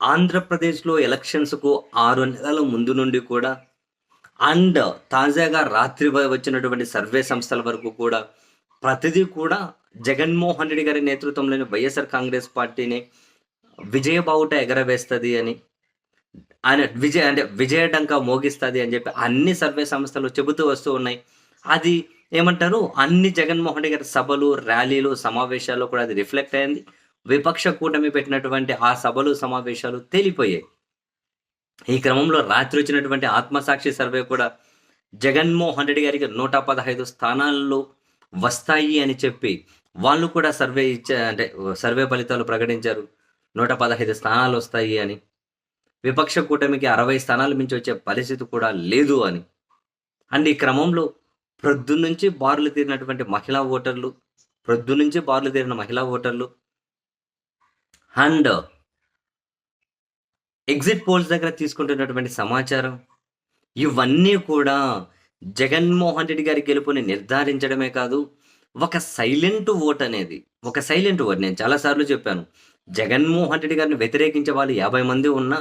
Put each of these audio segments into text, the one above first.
ఆంధ్రప్రదేశ్‌లో ఎలక్షన్స్‌కు ఆరు నెలల ముందు నుండి కూడా అండ్ తాజాగా రాత్రి వచ్చినటువంటి సర్వే సంస్థల వరకు కూడా ప్రతిదీ కూడా జగన్మోహన్ రెడ్డి గారి నేతృత్వంలోని వైఎస్ఆర్ కాంగ్రెస్ పార్టీని విజయ బావుట అని ఆయన విజయ అంటే విజయ మోగిస్తుంది అని చెప్పి అన్ని సర్వే సంస్థలు చెబుతూ వస్తూ ఉన్నాయి. అది ఏమంటారు అన్ని జగన్మోహన్ రెడ్డి గారి సభలు, ర్యాలీలు, సమావేశాల్లో కూడా అది రిఫ్లెక్ట్ అయింది. విపక్ష కూటమి పెట్టినటువంటి ఆ సభలు, సమావేశాలు తేలిపోయాయి. ఈ క్రమంలో రాత్రి వచ్చినటువంటి ఆత్మసాక్షి సర్వే కూడా జగన్మోహన్ రెడ్డి గారికి నూట పదహైదు స్థానాల్లో వస్తాయి అని చెప్పి వాళ్ళు కూడా సర్వే ఇచ్చే అంటే సర్వే ఫలితాలు ప్రకటించారు. 115 స్థానాలు వస్తాయి అని. విపక్ష కూటమికి 60 స్థానాలు మించి వచ్చే పరిస్థితి కూడా లేదు అని. అండ్ ఈ క్రమంలో ప్రొద్దున్నుంచి బారులు తీరినటువంటి మహిళా ఓటర్లు, ప్రొద్దునుంచి బారులు తీరిన మహిళా ఓటర్లు అండ్ ఎగ్జిట్ పోల్స్ దగ్గర తీసుకుంటున్నటువంటి సమాచారం. ఇవన్నీ కూడా జగన్మోహన్ రెడ్డి గారి గెలుపుని నిర్ధారించడమే కాదు ఒక సైలెంట్ ఓట్ అనేది ఒక సైలెంట్ ఓట్ నేను చాలాసార్లు చెప్పాను. జగన్మోహన్ రెడ్డి గారిని వ్యతిరేకించే వాళ్ళు యాభై మంది ఉన్నా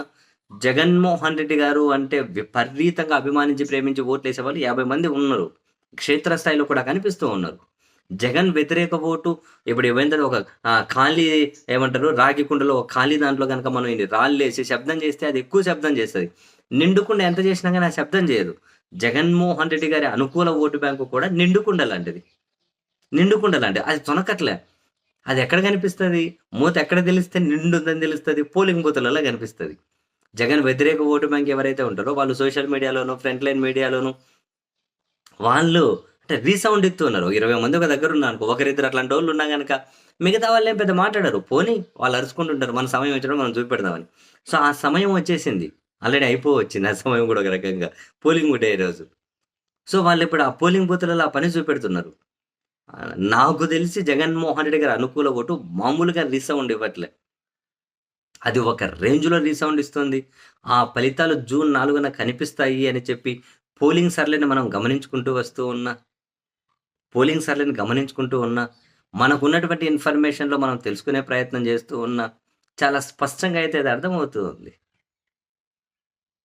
జగన్మోహన్ రెడ్డి గారు అంటే విపరీతంగా అభిమానించి ప్రేమించి ఓట్లు వేసే వాళ్ళు యాభై మంది ఉన్నారు. క్షేత్రస్థాయిలో కూడా కనిపిస్తూ ఉన్నారు. జగన్ వ్యతిరేక ఓటు. ఇప్పుడు ఏమైందంటే ఒక ఖాళీ ఏమంటారు రాగి కుండలో ఒక ఖాళీ దాంట్లో కనుక మనం రాళ్ళు వేసి శబ్దం చేస్తే అది ఎక్కువ శబ్దం చేస్తుంది. నిండుకుండా ఎంత చేసినా కానీ ఆ శబ్దం చేయదు. జగన్మోహన్ రెడ్డి గారి అనుకూల ఓటు బ్యాంకు కూడా నిండుకుండ లాంటిది. నిండుకుండ లాంటిది. అది తొనకట్లే. అది ఎక్కడ కనిపిస్తుంది? మూత ఎక్కడ తెలిస్తే నిండుందని తెలుస్తుంది. పోలింగ్ బూతులలో కనిపిస్తుంది. జగన్ వ్యతిరేక ఓటు బ్యాంక్ ఎవరైతే ఉంటారో వాళ్ళు సోషల్ మీడియాలోను ఫ్రంట్ లైన్ మీడియాలోను వాళ్ళు అంటే రీసౌండ్ ఇస్తున్నారు ఇరవై మంది ఒక దగ్గర ఉన్నారు అనుకో. ఒకరిద్దరు అట్లాంటి వాళ్ళు ఉన్నా కనుక మిగతా వాళ్ళు ఏం పెద్ద మాట్లాడారు. పోనీ వాళ్ళు అరుచుకుంటుంటారు. మన సమయం వచ్చినప్పుడు మనం చూపెడదామని. సో ఆ సమయం వచ్చేసింది. ఆల్రెడీ అయిపో వచ్చింది ఆ సమయం కూడా ఒక రకంగా పోలింగ్ ఉండే రోజు. సో వాళ్ళు ఇప్పుడు ఆ పోలింగ్ బూత్లలో ఆ పని చూపెడుతున్నారు. నాకు తెలిసి జగన్మోహన్ రెడ్డి గారి అనుకూల ఓటు మామూలుగా రీసౌండ్ ఇవ్వట్లే. అది ఒక రేంజ్లో రీసౌండ్ ఇస్తుంది. ఆ ఫలితాలు జూన్ నాలుగున కనిపిస్తాయి అని చెప్పి పోలింగ్ సర్లేని మనం గమనించుకుంటూ వస్తూ ఉన్నా పోలింగ్ సర్లను గమనించుకుంటూ ఉన్నా మనకు ఉన్నటువంటి ఇన్ఫర్మేషన్లో మనం తెలుసుకునే ప్రయత్నం చేస్తూ ఉన్నా చాలా స్పష్టంగా అయితే అది అర్థమవుతుంది